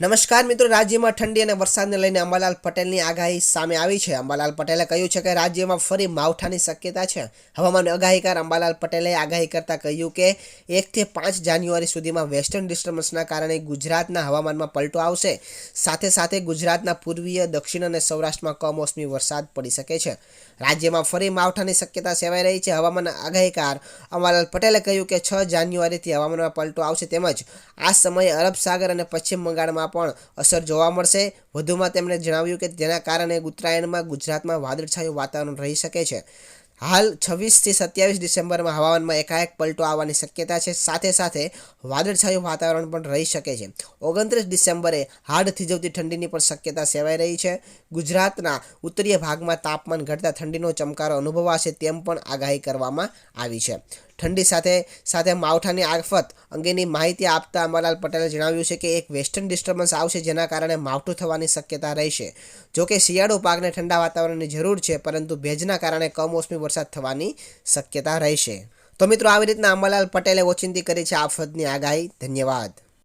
નમસ્કાર મિત્રો, રાજ્યમાં ઠંડી અને વરસાદને લઈને અંબાલાલ પટેલની આગાહી સામે આવી છે. અંબાલાલ પટેલે કહ્યું છે કે રાજ્યમાં ફરી માવઠાની શક્યતા છે. હવામાન આગાહીકાર અંબાલાલ પટેલે આગાહી કરતા કહ્યું કે એકથી પાંચ જાન્યુઆરી સુધીમાં વેસ્ટર્ન ડિસ્ટર્બન્સના કારણે ગુજરાતના હવામાનમાં પલટો આવશે. સાથે સાથે ગુજરાતના પૂર્વીય, દક્ષિણ અને સૌરાષ્ટ્રમાં કમોસમી વરસાદ પડી શકે છે. રાજ્યમાં ફરી માવઠાની શક્યતા સેવાઈ રહી છે. હવામાન આગાહીકાર અંબાલાલ પટેલે કહ્યું કે છ જાન્યુઆરીથી હવામાનમાં પલટો આવશે તેમજ આ સમયે અરબ સાગર અને પશ્ચિમ બંગાળમાં પણ અસર જોવા મળશે. વધુમાં તેમણે જણાવ્યું કે જેના કારણે ઉત્તરાયણમાં ગુજરાતમાં વાદળછાયું વાતાવરણ રહી શકે છે. હાલ છવ્વીસથી સત્યાવીસ ડિસેમ્બરમાં હવામાનમાં એકાએક પલટો આવવાની શક્યતા છે. સાથે સાથે વાદળછાયું વાતાવરણ પણ રહી શકે છે. ઓગણત્રીસ ડિસેમ્બરે હાડ થીજવતી ઠંડીની પણ શક્યતા સેવાઈ રહી છે. ગુજરાતના ઉત્તરીય ભાગમાં તાપમાન ઘટતા ઠંડીનો ચમકારો અનુભવાશે તેમ પણ આગાહી કરવામાં આવી છે. ઠંડી સાથે સાથે માવઠાની આફત અંગેની માહિતી આપતા અંબાલાલ પટેલે જણાવ્યું છે કે એક વેસ્ટર્ન ડિસ્ટર્બન્સ આવશે જેના કારણે માવઠું થવાની શક્યતા રહેશે. જોકે શિયાળુ પાકને ઠંડા વાતાવરણની જરૂર છે, પરંતુ ભેજના કારણે કમોસમી વરસાદ થવાની શક્યતા રહેશે. તો મિત્રો, આવી રીતના અંબાલાલ પટેલે ઓચિંતી કરી છે આફતની આગાહી. ધન્યવાદ.